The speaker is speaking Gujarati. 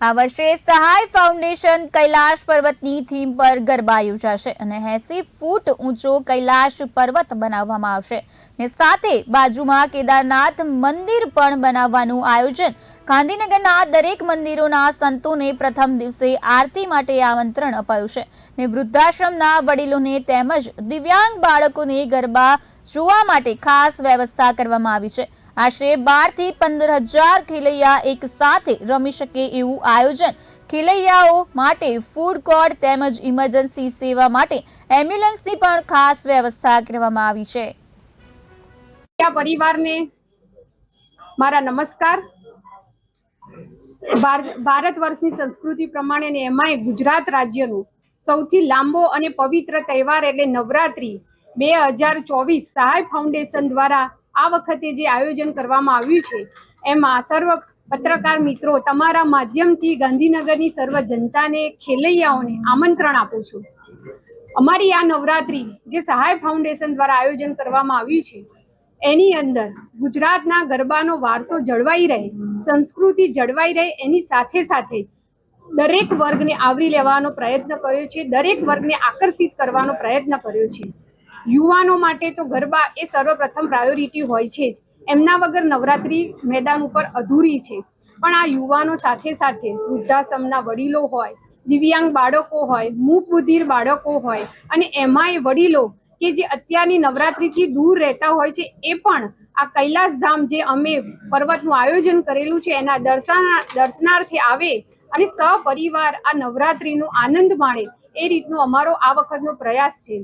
આ વર્ષે સહાય ફાઉન્ડેશન કૈલાશ પર્વતની થીમ પર ગરબા યોજાશે અને એસી ફૂટ ઊંચો કૈલાશ પર્વત બનાવવામાં આવશે. ને સાથે બાજુમાં કેદારનાથ મંદિર પણ બનાવવાનું આયોજન. ગાંધીનગરના દરેક મંદિરોના સંતોને પ્રથમ દિવસે આરતી માટે આમંત્રણ અપાયું છે. ને વૃદ્ધાશ્રમના વડીલોને તેમજ દિવ્યાંગ બાળકોને ગરબા જોવા માટે ખાસ વ્યવસ્થા કરવામાં આવી છે. આશરે બારથી પંદર હજાર ખેલૈયા એક સાથે રમી શકે એવું આયોજન ખેલૈયાઓ માટે ફૂડ કોર્ટ તેમજ ઇમરજન્સી સેવા માટે એમ્બ્યુલન્સની પણ ખાસ વ્યવસ્થા કરવામાં આવી છે. પરિવારને મારા નમસ્કાર. ભાર- ભારત વર્ષની સંસ્કૃતિ પ્રમાણે ને એમાંય ગુજરાત રાજ્યનું સૌથી લાંબો અને પવિત્ર તહેવાર એટલે નવરાત્રી. બે હજાર ચોવીસ સહાય ફાઉન્ડેશન દ્વારા આ વખતે જે આયોજન કરવામાં આવ્યું છે, એમાં સર્વ પત્રકાર મિત્રો તમારા માધ્યમથી ગાંધીનગરની સર્વ જનતાને, ખેલૈયાઓને આમંત્રણ આપું છું. અમારી આ નવરાત્રી જે સહાય ફાઉન્ડેશન દ્વારા આયોજન કરવામાં આવ્યું છે, એની અંદર ગુજરાતના ગરબાનો વારસો જળવાઈ રહે, સંસ્કૃતિ જળવાઈ રહે, એની સાથે સાથે દરેક વર્ગને આવરી લેવાનો પ્રયત્ન કર્યો છે, દરેક વર્ગને આકર્ષિત કરવાનો પ્રયત્ન કર્યો છે. યુવાનો માટે તો ગરબા એ સર્વપ્રથમ પ્રાયોરિટી હોય છે જ. એમના વગર નવરાત્રી મેદાન ઉપર અધૂરી છે. પણ આ યુવાનો સાથે સાથે વૃદ્ધાશ્રમના વડીલો હોય, દિવ્યાંગ બાળકો હોય મૂક બુદ્ધિર બાળકો હોય અને એમાંય વડીલો કે જે અત્યારની નવરાત્રિથી દૂર રહેતા હોય છે, એ પણ આ કૈલાસધામ જે અમે પર્વતનું આયોજન કરેલું છે, એના દર્શના, દર્શનાર્થે આવે અને સપરિવાર આ નવરાત્રિનો આનંદ માણે, એ રીતનો અમારો આ વખતનો પ્રયાસ છે.